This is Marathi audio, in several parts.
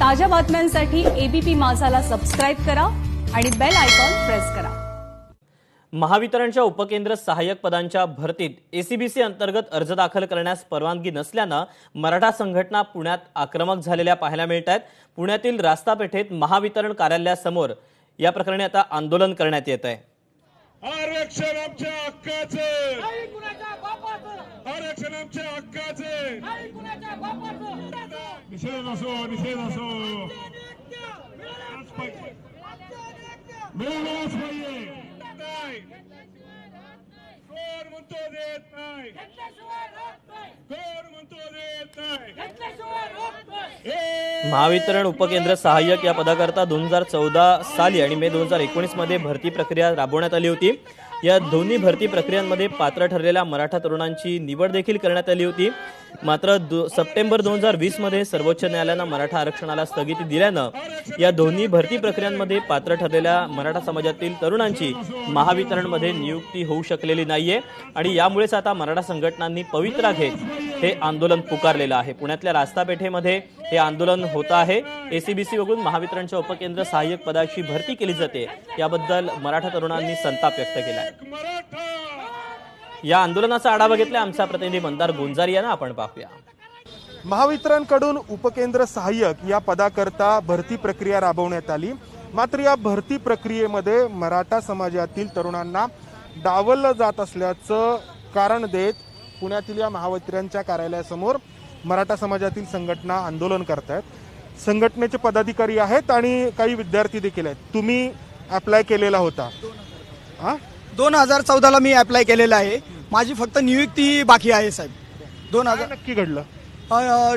ताज्या बातम्यांसाठी एबीपी माझाला सबस्क्राईब करा आणि बेल आयकॉन प्रेस करा. महावितरणच्या उपकेंद्र सहाय्यक पदांच्या भरतीत एसीबीसी अंतर्गत अर्ज दाखल करण्यास परवानगी नसल्यानं मराठा संघटना पुण्यात आक्रमक झालेल्या पाहायला मिळत आहेत पुण्यातील रास्तापेठेत महावितरण कार्यालयासमोर या प्रकरणी आता आंदोलन करण्यात येत आहे आरक्षण आमच्या हक्काचे. निषेध असो निषेध असो मिळालाच पाहिजे नाही. कोण म्हणतो देत नाही? कोण म्हणतो देत नाही? महावितरण उपकेंद्र सहाय्यक या पदाकरता दोन हजार चौदा साली आणि मे दोन हजार एकोणीसमध्ये भरती प्रक्रिया राबवण्यात आली होती. या दोन्ही भरती प्रक्रियांमध्ये पात्र ठरलेल्या मराठा तरुणांची निवड देखील करण्यात आली होती. मात्र दो सप्टेंबर दोन हजार वीसमध्ये सर्वोच्च न्यायालयानं मराठा आरक्षणाला स्थगिती दिल्यानं या दोन्ही भरती प्रक्रियांमध्ये पात्र ठरलेल्या मराठा समाजातील तरुणांची महावितरणमध्ये नियुक्ती होऊ शकलेली नाहीये आणि यामुळेच आता मराठा संघटनांनी पवित्रा घेत हे आंदोलन पुकारलेलं आहे. पुण्यातल्या रास्ता पेठेमध्ये हे आंदोलन होत आहे. एसीबीसी वगळून महावितरणच्या उपकेंद्र सहाय्यक पदाची भरती केली जाते. याबद्दल मराठा तरुणांनी संताप व्यक्त केला आहे या आंदोलनाचा आढावा घेतला आमचा प्रतिनिधी मंदार गुंजारी यांना आपण पाहूया. महावितरणकडून उपकेंद्र सहाय्यक या पदाकरता भरती प्रक्रिया राबवण्यात आली. मात्र या भरती प्रक्रियेमध्ये मराठा समाजातील तरुणांना डावललं जात असल्याचं कारण देत पुण्यातील या महावितरणच्या कार्यालयासमोर मराठा समाजातील संघटना आंदोलन करत आहेत संघटनेचे पदाधिकारी आहेत आणि काही विद्यार्थी देखील आहेत. तुम्ही अप्लाय केलेला होता. हा? दोन हजार चौदाला मी अप्लाय केलेलं आहे. माझी फक्त नियुक्ती बाकी आहे साहेब. दोन हजार नक्की घडलं?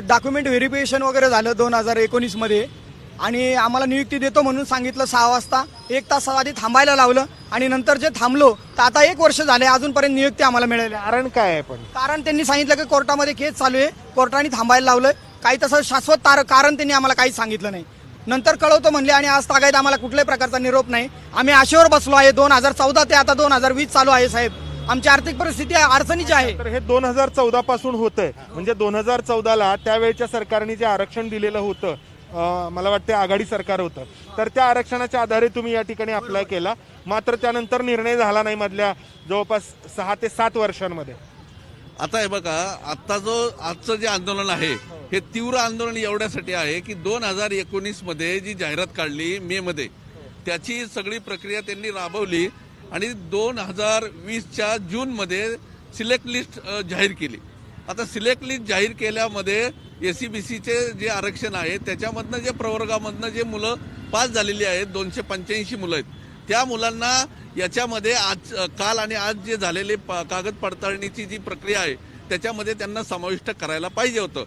डॉक्युमेंट व्हेरिफिकेशन वगैरे झालं दोन हजार एकोणीसमध्ये आणि आम्हाला नियुक्ती देतो म्हणून सांगितलं सहा वाजता. एक तास आधी थांबायला लावलं आणि नंतर जे थांबलो तर आता एक वर्ष झाले अजूनपर्यंत नियुक्ती आम्हाला मिळाली. कारण काय आहे पण? कारण त्यांनी सांगितलं की कोर्टामध्ये केस चालू आहे. कोर्टाने थांबायला लावलं काही तसं शाश्वत तार कारण त्यांनी आम्हाला काहीच सांगितलं नाही. नंतर कळवतो म्हणले आणि आज तागायत आम्हाला कुठल्याही प्रकारचा निरोप नाही. आम्ही आशेवर बसलो आहे दोन हजार चौदा ते आता दोन हजार वीस चालू आहे साहेब. आमची आर्थिक परिस्थिती अडचणीची आहे. तर हे दोन हजार चौदा पासून होतंय. म्हणजे दोन हजार चौदाला त्यावेळच्या सरकारने जे आरक्षण दिलेलं होतं अं, मला वाटतं आघाडी सरकार होतं. तर त्या आरक्षणाच्या आधारे तुम्ही या ठिकाणी अप्लाय केला. मात्र त्यानंतर निर्णय झाला नाही मधल्या जवळपास सहा ते सात वर्षांमध्ये. आता हे बघा आता जो आजचं जे आंदोलन आहे हे तीव्र आंदोलन एवढ्यासाठी आहे की दोन हजार एकोणीसमध्ये जी जाहिरात काढली मे मध्ये त्याची सगळी प्रक्रिया त्यांनी राबवली आणि दोन हजार वीसच्या जून मध्ये सिलेक्ट लिस्ट जाहीर केली. आता सिलेक्ट लिस्ट जाहीर केल्यामध्ये एसीबीसीचे जे आरक्षण आहे त्याच्यामधनं जे प्रवर्गामधनं जे मुलं पास झालेली आहेत दोनशे पंच्याऐंशी मुलं आहेत त्या मुलांना याच्यामध्ये आज काल आणि आज जे झालेले प- कागद पडताळणीची जी प्रक्रिया आहे त्याच्यामध्ये त्यांना समाविष्ट करायला पाहिजे होतं.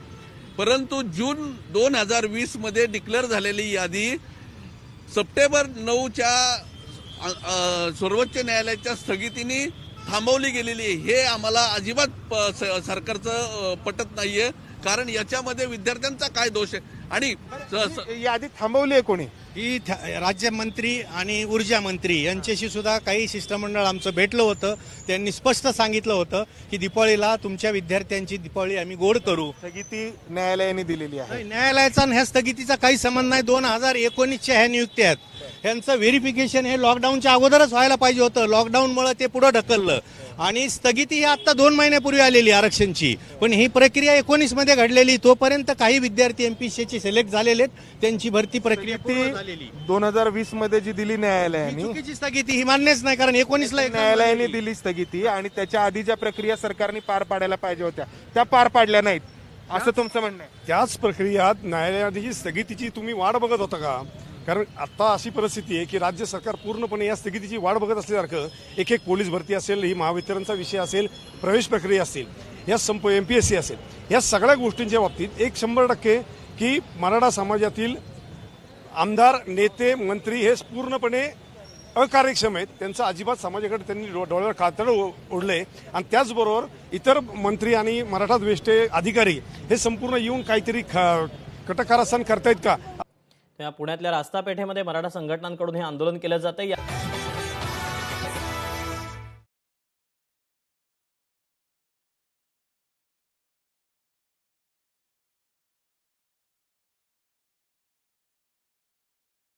परंतु जून दोन हजार वीसमध्ये डिक्लेअर झालेली यादी सप्टेंबर नऊच्या सर्वोच्च न्यायालयाच्या स्थगितीने थांबवली गेलेली आहे. हे आम्हाला अजिबात प- स- सरकारचं पटत पटत नाहीये. कारण याच्यामध्ये विद्यार्थ्यांचा काय दोष आहे? आणि यादी थांबवली आहे कोणी? ही राज्यमंत्री आणि ऊर्जा मंत्री यांच्याशी सुद्धा काही शिष्टमंडळ आमचं भेटलं होतं. त्यांनी स्पष्ट सांगितलं होतं की दिपाळीला तुमच्या विद्यार्थ्यांची दिपाळी आम्ही गोड करू. स्थगिती न्यायालयाने दिलेली आहे. न्यायालयाचा आणि ह्या स्थगितीचा काही संबंध नाही. दोन हजार एकोणीसच्या ह्या नियुक्त्या आहेत. यांचं व्हेरिफिकेशन हे लॉकडाऊनच्या अगोदरच व्हायला पाहिजे होतं. लॉकडाऊनमुळे ते पुढं ढकललं. आणि स्थगिती ही आता दोन महिन्यापूर्वी आलेली आरक्षणची. पण ही प्रक्रिया एकोणीसमध्ये घडलेली तोपर्यंत काही विद्यार्थी एमपीसीचे सिलेक्ट झालेले आहेत. त्यांची भरती प्रक्रिया झालेली. दोन हजार वीसमध्ये जी दिली न्यायालयाने चुकीची स्थगिती ही मान्यच नाही कारण एकोणीसला न्यायालयाने दिली स्थगिती आणि त्याच्या आधी ज्या प्रक्रिया सरकारने पार पाडायला पाहिजे होत्या त्या पार पाडल्या नाहीत. असं तुमचं म्हणणं आहे. त्याच प्रक्रियात न्यायालयाची स्थगितीची तुम्ही वाट बघत होता का? कारण आता अशी परिस्थिती आहे की राज्य सरकार पूर्णपणे या स्थगितीची वाट बघत असल्यासारखं एक एक पोलीस भरती असेल ही महावितरणचा विषय असेल प्रवेश प्रक्रिया असेल या संप एम पी एस सी असेल या सगळ्या गोष्टींच्या बाबतीत एक शंभर टक्के की मराठा समाजातील आमदार नेते मंत्री हे पूर्णपणे अकार्यक्षम आहेत. त्यांचं अजिबात समाजाकडे त्यांनी डो- डोळ्यावर कातड ओढले आणि त्याचबरोबर इतर मंत्री आणि मराठा द्वेष्टे अधिकारी हे संपूर्ण येऊन काहीतरी ख- कटकारासन करतायत का? या पुण्यातल्या रास्तापेठेमध्ये मराठा संघटनांकडून हे आंदोलन केलं जातं या